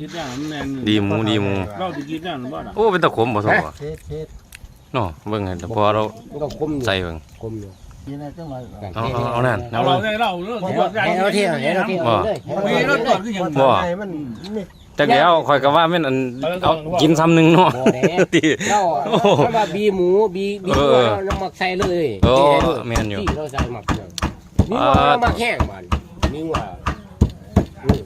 คิดอย่างนั้นแน่นดีหมูดีหมูเราจะคิดอย่างนั้นบ่ล่ะโอ้เป็นตะขมบ่ซอบ่เฮ็ดเฮ็ดเนาะเบิ่งให้แต่พอเรามันก็คมอยู่ใส่เบิ่งคมอยู่ยี่น่าจังหวะเอาเอาเอานั่นเอาเอาเราเลยได้เราเรื่องให้บวชใหญ่เราเที่ยวให้เราเที่ยวเลยมีรถจอดขึ้นอย่างบ่ให้มันนี่จักแล้วข่อยก็ว่าแม่นอันเอากินซ้ำหนึงเนาะบ่แน่ติเราถ้าว่าบีหมูบีบีเอหัวอเราหมักใส่เลยโอ้ที่ให้เลยแม่นอยู่ที่เราใส่หมักเนี่ยมีหัวเราหมักแห้งมันมีหัวนี่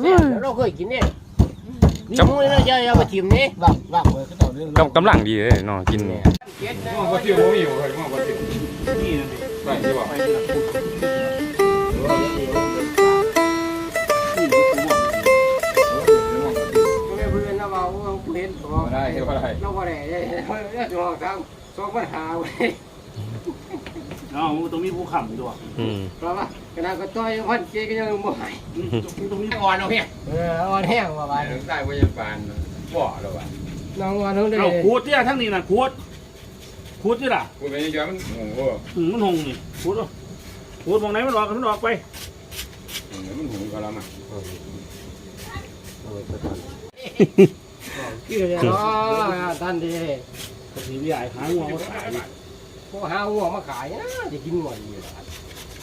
แซ่บแล้วเราเคยกินเนี่ยมีหมูเราจะเอามาชิมนี่ว่างว่างเลยก็ต้องเรื่องกำกำลังดีเลยเนาะกินเนี่ยเก็ดนะบ่ที่บ่มีบ่เคยบ่ที่นี่นั่นดิไปที่บ่ไปนี่ล่ะนี่กูบอกเพื่อนเราเอาเห็นตัวบ่ได้เฮ็ดบ่ได้เราบ่ได้เด้เราจะบอกทางสองปัญหาไว้ เอาตรงนี้ผู้ขำด้วยอืมเพราะว่าขนาดก็ต่อยพันเจก็ยังบ่หายตรงนี้อ่อนเอาเพียเอออ่อนแห้งว่าบาดถึงได้บ่ยังปานบ่แล้วว่ะน้องอ่อนเฮาได้เอาขูดเนี่ยทั้งนี้น่ะขูดขูดที่ล่ะกูเป็นยังไงมันโอ้โหอืมมันหงนี่ขูดเอาขูดมองไหนมันออกมันออกไปมันหูก็แล้วมาคือเนาะท่านดีกระสีวิใหญ่หางหัวมาขายพว กหาหัวมาขายนะจะกินหมดอยู่ล่ะ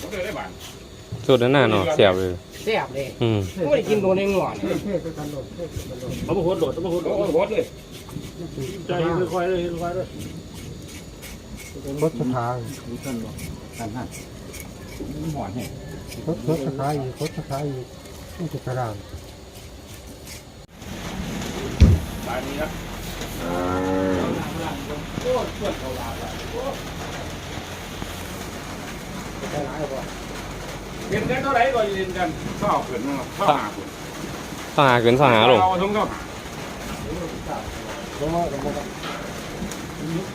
บ่เคยได้บานสุดนั่นน่ะเนาะแซ่บเลย แซ่บเลยอืมบ่ได้กินโดนในหัวนี่เอามาโคตรโดดเอามาโคตรโดโอ้ดโหเลยใจค่อยๆเลยค่อยๆเลยรถสถานมีท่านบอกนั่นนั่นมันหอนแฮะรถรถสถานอีกรถสถานอีกนี่จะกระดานตายนี้ครับเรียน กันเท่าไหร่ก็เรียนกันข้าวขึ้นมาข้าวหาขึ้นสหาขึ้นสหาลงเอาทุ่งก็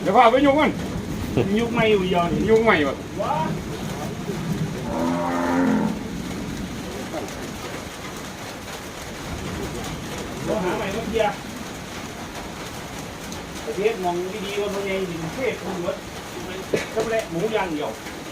เดี๋ยวพาไปยุ่งมันยุคใหม่อยู่ยอนยุ่งใหม่บ่เราหาใหม่ต้องเพียประเทศมองดีๆว่ามันยังอยู่ประเทศคุณวดก็แหละหมูย่างเดียว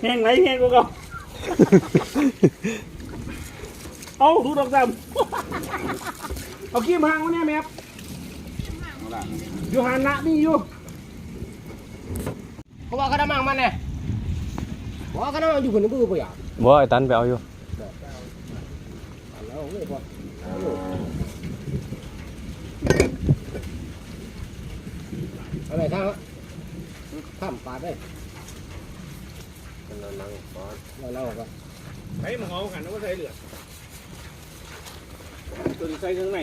แห้งไหนแห้งก็ก็เอาดูดอกดำเอาขี้มหางวะเนี่ยแม่เอาล่ะอยู่หันนะนี่อยู่ เพราะว่ากระ มันน่ะว่ากระมังอยู่คนนึงบ่บ่อยากบ่ไอ้ตันเอาแล้วครับไปมปาดเลยนั่งๆปาดแล้วก็ใส่หมเอากันว่าใส่เหลือตัวนี้ใส่ข้างใน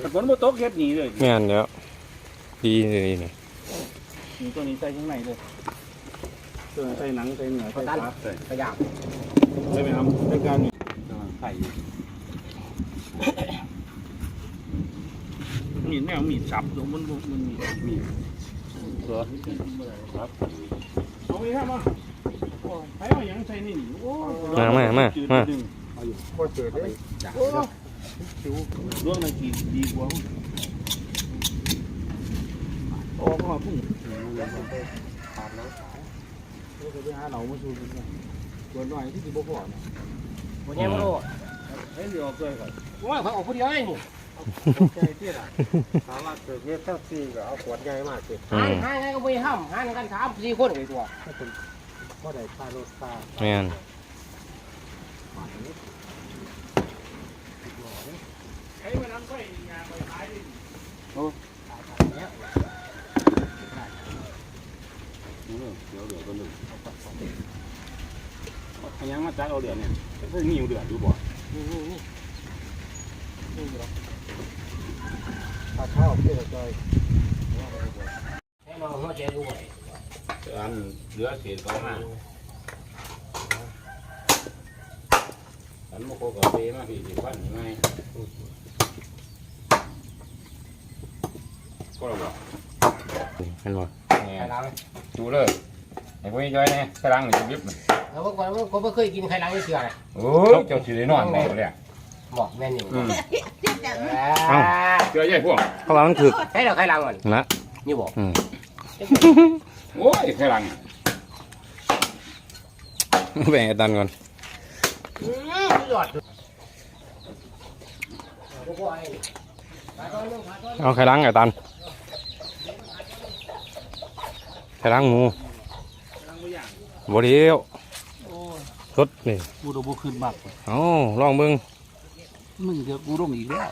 แต่ฝนบ่ตกเฮ็ดหนีเลยแม่นเดี๋ยวดีนี่นี่นี่ตัวนี้ใส่ข้างในเลยตัวนี้ใส่หนังใส่เนื้อใส่ปลาขยับใช่ไหมครับในการนี้ไข่มีดแนวมีดสับตรงมันมันมันมีมีดเหรอครับเอาไปครับมา ไปเอาหยังใส่นี่โอ้มามามามาก็เจอได้โอ้เรื่องนั้นกี่ดีกว่าโอ้ก็มาพุ่งขาดแล้วก็ไปหาเหล่ามาสูบกันตัวหน่อยที่สิบ่พอนะบ่แย่บ่รู้เฮ้ยเดี๋ยวเอาเกลือก่อนโอ้ยเขาออกผู้เดียวเองนี่ใจเที่ยสามารถเกิดเหตุทั้งสี่ก็เอาขวดใหญ่มากเลยอืหานมหาไงก็บ่ห้ามหากันสามสี่คนเลยตัว ก็ได้ค่ารถค่าแม่นโอ้เดี๋ยวเดี๋ยวก็หนึ่งพยังมาจัดเอาเหรียญเนี่ยเพิ่งมีอยู่เหรียญอยู่บ่นี่นี่นี่นี่เหรอปลาข้าวเพื่อจอยให้เราเข้าใจด้วย อันเหลือเศษเขามาอันโมโคกับเปมาพี่สิพันยังไงก็เราบอกเห็นบ่ใครล้างดูเลยไอ้พวกนี้ย้อยเนี่ยกำลังจะยิบมันแล้วก็ผมก็ไม่เคยกินใครล้างนี่เสือเลยโอ้ยเจ้าสิได้นอนแน่เลยบอกแม่นี่อืมเอ้าเชื่อใหญ่พวกเขาว่ามันถึกให้เราใครล้างก่อนนะนี่บอกอืม โอ้ยแค่ลังแบ่งไอ้ตันก่อนอืมยอดทุกคนขาต้อนนึงขาต้อนเอาไข่ล้างไอ้ตันไข่ล้างหมูบ่เดียวสดนี่กูดูบุขึ้นมากเอาลองเบิ่งมึงเดี๋ยวกูลงอีกแล้ว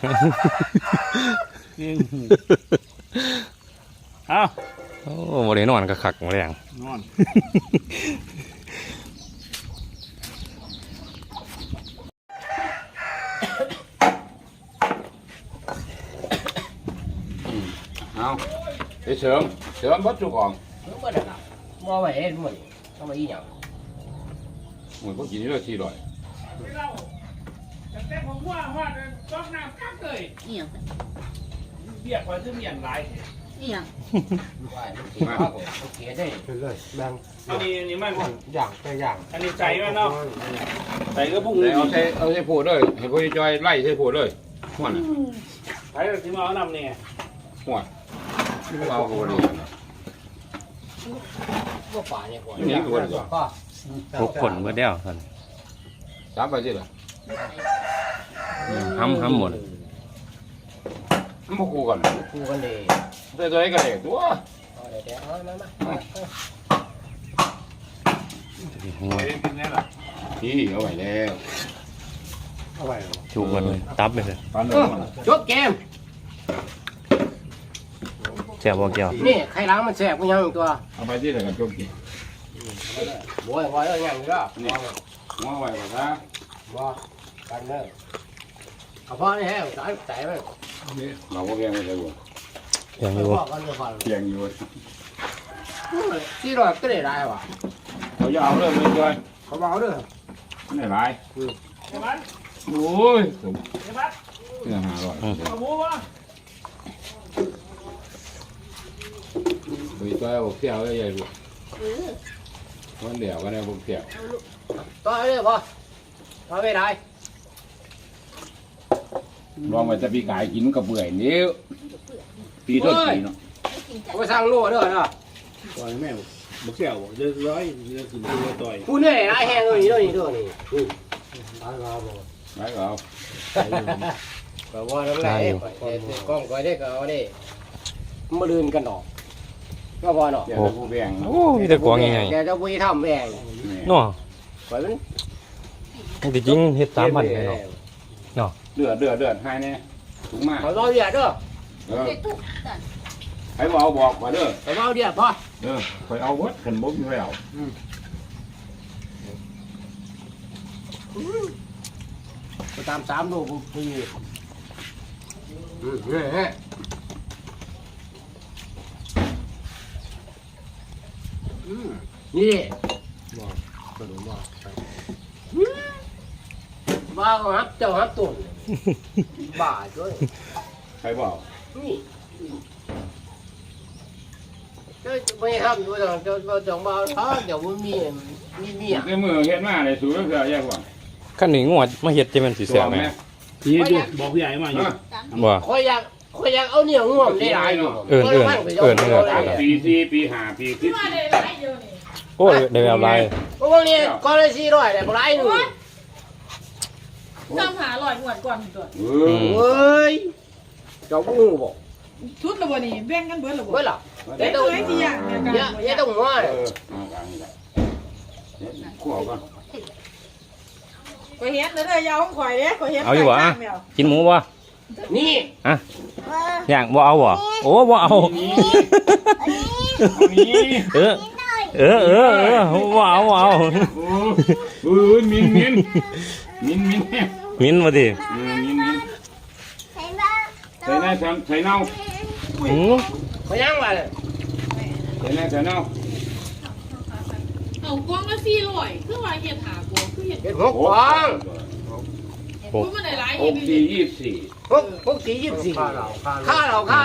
เองเอาโอ้ บ่ได้นอนก็คักบ่แรงนอนเอาไปเสริมเสริมบัดจุกองนึกว่าเด็กอะมอไว้เห็นหมดต้องมาอีหยังหมดพวกกินนี่เราสี่ร้อยแต่ผมว่าว่าต้องน้ำกักเลยเอียงเบียกว่าจะเมียนหลาย เอียงว่ามันเสียข้าวผมมันเสียได้ไปเลยแบงอันนี้อันนี้มันอย่างไปอย่างอันนี้ใจมันเนาะใจก็พุ่งเอาใช้เอาใช้พูดเลยให้พวกนี้จอยไล่ใช้พูดเลยหัวน่ะใช้ที่มาเอานำเนี่ยหัวเอาพูดเลยก็ป่าเนี่ยก่อนนี่ตัวนี้ก่อนก็พกคนเบิดแล้วท่านสามไปสิล่ะห้ำห้ำหมดมันพวกกูก่อนกูกันเลย ตัวตัวนี้ก็เด็กตัวเอาเดี๋ยวเดี๋ยวเอามามามาหัวเป็นไงล่ะนี่เอาไว้แล้วเอาไว้ชูกันเลยตับไปเลยฟันเลยจบเกมแซ่บบ่เกี่ยวนี่ใครล้างมันแสบกูยังตัวเอาไปที่ไหนกันจบกินบอยบอยเอาอย่างนี้ก็นี่หัวไว้ก่อนนะบอกันเนอะเอาพ่อนี่แห้งสายสายมันเราก็แกงไม่ใช่บ่ อย่างเอานี้พ่อกันเลยพ่อแกงอยู่ที่รอก็ได้ไรวะเขาจะเอาเรื่องเลยจอยเขาบอกเอาเด้อไม่ได้ไรเดี๋ยวมันโอ้ยผมเดี๋ยวมันเรื่องหาร้อยเอาหมูวะไปจอยบอกเที่ยวได้ยังไงวันเดียวก็ได้บอกเที่ยวต่อเด้อพ่อต่อไม่ได้ ลองไปจะปีกายกินกับเบื่อนิ้วปีต้นปีเนาะเอาไปสร้างโล่เด้อเนาะต่อยแม่บุกเสี่ยวเยอะร้อยเยอะขึ้นตัวต่อยกูเหนื่อยไรแห้งเลยนี่ด้วยนี่ด้วยนี่ตายมาบ่ไรก็เอาก็ว่าน้ำไหลกล้องก็ได้ก็เอาได้มาลืนกันออกก็พอเนาะเดี๋ยวจะผู้แบ่งโอ้มีแต่กวางใหญ่เดี๋ยวจะไปทำเองๆเนาะปล่อยมันมันสิจริงเฮ็ด3,000ไปเนาะเดือดเดือดเดือดให้เนี่ยถูกมากเขาเอาเดียดเด้อเออไปตุ๊กตันให้บอกเอาบอกมาเด้อเขาเอาเดียดพ่อเออคอยเอาวัดขันบุ้มไม่เอาไปตามสามโลกูปีอืมเฮ้ยเฮ้ยอืมนี่กระดูกว่าบ้าเขาฮับเจ้าฮับตุ่น บ้าด้วยใครบอกนี่เจ้าไม่ทำอยู่ตรงเจ้าเจ้าบ้าท้าเดี๋ยวมันมีมีเมียในมือเห็นมาเลยสูงก็คือแย่กว่าคันนี้งวดมาเฮ็ดจะมันสิแซ่บไหมพี่ดูบอกพี่ใหญ่มาอยู่บ่คอยอยากคอยอยากเอาเนี่ยง่วงได้หลายอยู่เอิ้นเอิ้นเอิ้นเอิ้นสามปีสี่ปีห้าปีสิบมาได้ไรเดียวนี่โอ้ยได้แบบไรเพราะว่าเนี่ยก็เลยสี่ร้อยแต่บ่หลายหนึ่ง ซ้ำหาลอยหวดก่อนตัวเออือมเฮ้ยเจ้าบูบอกชุดละบ่นี่แบ่งกันเบิดละบ่เว้ยล่ะเด็กตัวไอ้ที่อย่างเดียวกันเยอะเยอะต้องหัวเออเอากลางนี่แหละขั้วก่อนก็เฮ็ดแล้วเด้อยาวของข่อยเด้ก็เฮ็ดเอาอยู่บ่อะกินหมูบ่นี่ย่างบ่เอาบ่โอ้บ่เอานี่เออ เออเออเออว้าวว้าวโอ้โอ้ยมินมินมินมินเนี่ยมินมาดิเออมินมินใส่หน้าใส่เน่าอือไปยังวะเนี่ยใส่หน้าใส่เน่าเอากวางละสี่ร้อยคือว่าเฮ็ดหากวางคือเฮ็ดเป็นหกฟองคือมันได้หลายหเฮ็กดสี่ดียี่สิบสี่ หกหกสี่ยี่สิบสี่ข้าเราข้าค่าเราค่า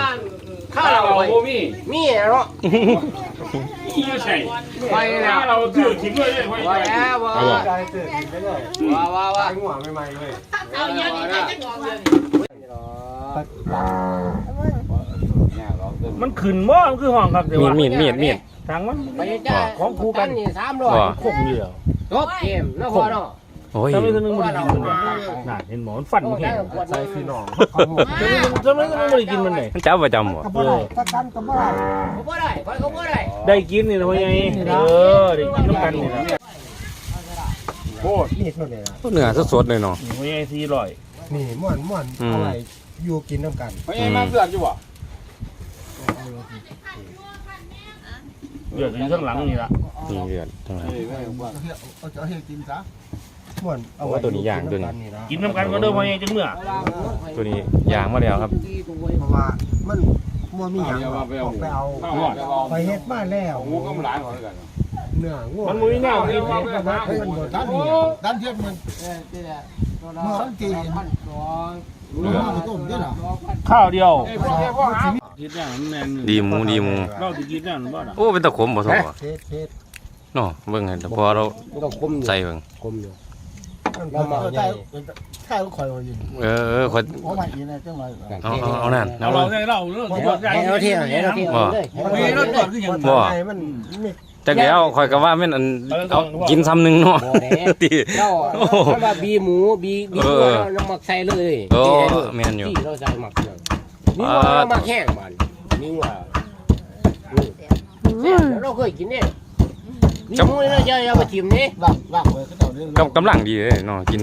ค่าถ้าเราเราไปโอ้มีมีเนาะนี่ใช่ไปแล้วถ้าเราถือทิ้งเลยเลยว่าแล้วว่าใจตื่นไปเลยว่าว่าว่าตายหัวใหม่ๆเลยเอาอย่างนี้ได้จักดอกเดียวนี่มันขึ้นบ่มันคือห้องครับเดี๋ยวมีดมีดมีดมีดทางมันไปจ้าของครูกันนี่สามร้อยว่าคงอยู่แล้วจบเกมนะพ่อเนาะ โอ้ยทำไมถึงไม่ได้กินมันน่ะเห็นหมอมันฟันมันแห้งใจพี่น้องทำไมถึงไม่ได้กินมันเลยมันจับประจำบ่ก็บ่ได้ประกันก็บ่ได้เขาบ่ได้เขาบ่ได้ได้กินนี่นะพ่อใหญ่เออได้กินน้ำกันนี่นะโคตรนี่เท่านี้ละเนื้อสดๆเลยเนาะนี่พ่อใหญ่สี่ร้อยนี่ม่วนม่วนอืมเอาไว้อยู่กินน้ำกันเพราะยังมาเสือกอยู่บ่เดือดอยู่ข้างหลังนี่ละนี่เดือดทั้งนั้นเอาจะให้กินซะ ม่วนเอาโอ้ตัวนี้ย่างตัวนี้นี่นะกินน้ำกันก็เด้อพ่อใหญ่จังเมื่อตัวนี้ย่างมาแล้วครับ เพราะว่ามันม่วนมีหยังเอาอมาอกไปเอาไปเอาข้าวหอดเอาไปเฮ็ดมาแล้วงูก็มันหลายของกันเนื้องัวมันมีแนวกินมันบ่มันบ่ด้านนี้ด้านเทียบมันเมื่อสังเกตรู้ว่าต้มได้ล่ะข้าวเดียวเอ้ยพ่อแกพ่อหาคิดอย่างนั้นแน่นดีหมูดีหมูเราจะกินอย่างนั้นบ่ล่ะโอ้เป็นตะขมบ่ทอเฮ็ดเฮ็ดเนาะเบิ่งให้พอเราต้องคุมใส่เบิ่งคุมอยู่ เรามาใช่ใช่ก็คอยว่าอยู่เออเออค่อยเพราะว่าอีนั่นจังหวะเอาเอาเอานั่นเราเอาเราเลยได้เราเรื่องตัวใหญ่เราเที่ยวเราเที่ยวเลยมีรถจอดคือย่างบ่มันจักแล้วคอยก็ว่าแม่นอันเอากินซ้ำหนึ่งเนาะติเจ้าว่าบีหมูบีบีหมูเราหมักใส่เลยโอ้แม่นอยู่ที่เราใส่หมักเลยนี่ว่าหมักแห้งมันนี่ว่าเราเคยกินเนี่ย นี่หมูนี่เราจะเอาไปทิมนี่หลักหลักเลยก็เจ้าเรื่องกำกำลังดีเลยเนาะกิน